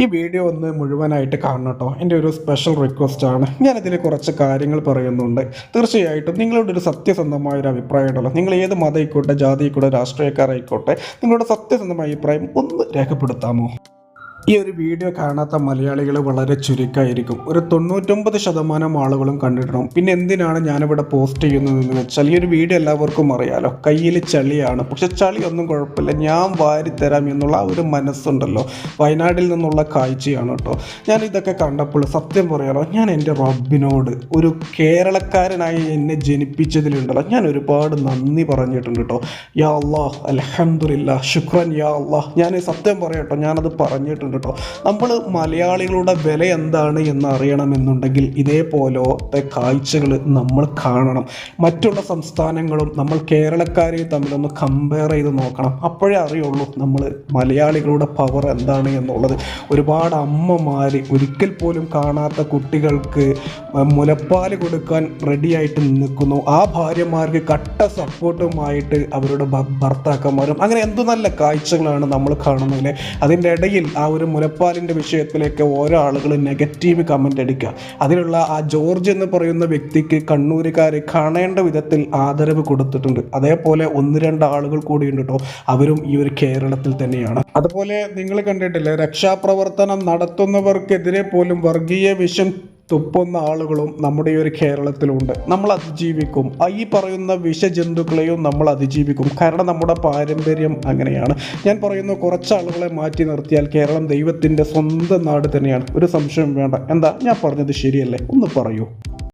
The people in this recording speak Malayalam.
ഈ വീഡിയോ ഒന്ന് മുഴുവനായിട്ട് കാണണം കേട്ടോ. എന്റെ ഒരു സ്പെഷ്യൽ റിക്വസ്റ്റ് ആണ്. ഞാനിതിൽ കുറച്ച് കാര്യങ്ങൾ പറയുന്നുണ്ട്. തീർച്ചയായിട്ടും നിങ്ങളുടെ ഒരു സത്യസന്ധമായ ഒരു അഭിപ്രായം ഉണ്ടല്ലോ. നിങ്ങൾ ഏത് മതമായിക്കോട്ടെ ജാതിയായിക്കോട്ടെ രാഷ്ട്രീയക്കാരായിക്കോട്ടെ നിങ്ങളുടെ സത്യസന്ധമായ അഭിപ്രായം ഒന്ന് രേഖപ്പെടുത്താമോ? ഈ ഒരു വീഡിയോ കാണാത്ത മലയാളികൾ വളരെ ചുരുക്കമായിരിക്കും ഒരു തൊണ്ണൂറ്റൊമ്പത് ശതമാനം ആളുകളും കണ്ടിട്ടുണ്ടാവും. പിന്നെ എന്തിനാണ് ഞാനിവിടെ പോസ്റ്റ് ചെയ്യുന്നതെന്ന് വെച്ചാൽ ഈ ഒരു വീഡിയോ എല്ലാവർക്കും അറിയാലോ. കയ്യിൽ ചളിയാണ്. പക്ഷെ ചളി ഒന്നും കുഴപ്പമില്ല. ഞാൻ വാരിത്തരാം എന്നുള്ള ആ ഒരു മനസ്സുണ്ടല്ലോ. വയനാട്ടിൽ നിന്നുള്ള കാഴ്ചയാണ് കേട്ടോ. ഞാൻ ഇതൊക്കെ കണ്ടപ്പോൾ സത്യം പറയാലോ ഞാൻ എന്റെ റബ്ബിനോട് ഒരു കേരളക്കാരനായി എന്നെ ജനിപ്പിച്ചതിലുണ്ടല്ലോ. ഞാൻ ഒരുപാട് നന്ദി പറഞ്ഞിട്ടുണ്ട് കേട്ടോ. യാ അള്ളാഹ് അലഹമില്ല ശുക്രൻ യാ അള്ളാഹ്. ഞാൻ സത്യം പറയട്ടോ ഞാനത് പറഞ്ഞിട്ടുണ്ട്. കേട്ടോ. നമ്മൾ മലയാളികളുടെ വില എന്താണ് എന്ന് അറിയണമെന്നുണ്ടെങ്കിൽ ഇതേപോലത്തെ കാഴ്ചകൾ നമ്മൾ കാണണം. മറ്റുള്ള സംസ്ഥാനങ്ങളും നമ്മൾ കേരളക്കാരെയും തമ്മിലൊന്ന് കമ്പയർ ചെയ്ത് നോക്കണം. അപ്പോഴേ അറിയുള്ളൂ നമ്മൾ മലയാളികളുടെ പവർ എന്താണ് എന്നുള്ളത്. ഒരുപാട് അമ്മമാർ ഒരിക്കൽ പോലും കാണാത്ത കുട്ടികൾക്ക് മുലപ്പാൽ കൊടുക്കാൻ റെഡിയായിട്ട് നിൽക്കുന്നു. ആ ഭാര്യമാർക്ക് കട്ട സപ്പോർട്ടുമായിട്ട് അവരുടെ ഭർത്താക്കന്മാരും. അങ്ങനെ എന്തു നല്ല കാഴ്ചകളാണ് നമ്മൾ കാണുന്നത് അതിന്റെ ഇടയിൽ ആ ഒരു മുലപ്പാലിന്റെ വിഷയത്തിലേക്ക് ഓരോ ആളുകൾ നെഗറ്റീവ് കമന്റ് അടിക്കുക. അതിലുള്ള ആ ജോർജ് എന്ന് പറയുന്ന വ്യക്തിക്ക് കണ്ണൂരുകാർ കാണേണ്ട വിധത്തിൽ ആദരവ് കൊടുത്തിട്ടുണ്ട്. അതേപോലെ ഒന്ന് രണ്ട് ആളുകൾ കൂടിയുണ്ട് കേട്ടോ. അവരും ഈ ഒരു കേരളത്തിൽ തന്നെയാണ്. അതുപോലെ നിങ്ങൾ കണ്ടിട്ടില്ലേ രക്ഷാപ്രവർത്തനം നടത്തുന്നവർക്കെതിരെ പോലും വർഗീയ വിഷം തുപ്പുന്ന ആളുകളും നമ്മുടെ ഒരു കേരളത്തിലുണ്ട്. നമ്മൾ അതിജീവിക്കും. ഈ പറയുന്ന വിഷജന്തുക്കളെയും നമ്മൾ അതിജീവിക്കും. കാരണം നമ്മുടെ പാരമ്പര്യം അങ്ങനെയാണ്. ഞാൻ പറയുന്ന കുറച്ച് ആളുകളെ മാറ്റി നിർത്തിയാൽ കേരളം ദൈവത്തിന്റെ സ്വന്തം നാട് തന്നെയാണ്. ഒരു സംശയം വേണ്ട. എന്താ? ഞാൻ പറഞ്ഞത് ശരിയല്ലേ? ഒന്ന് പറയൂ.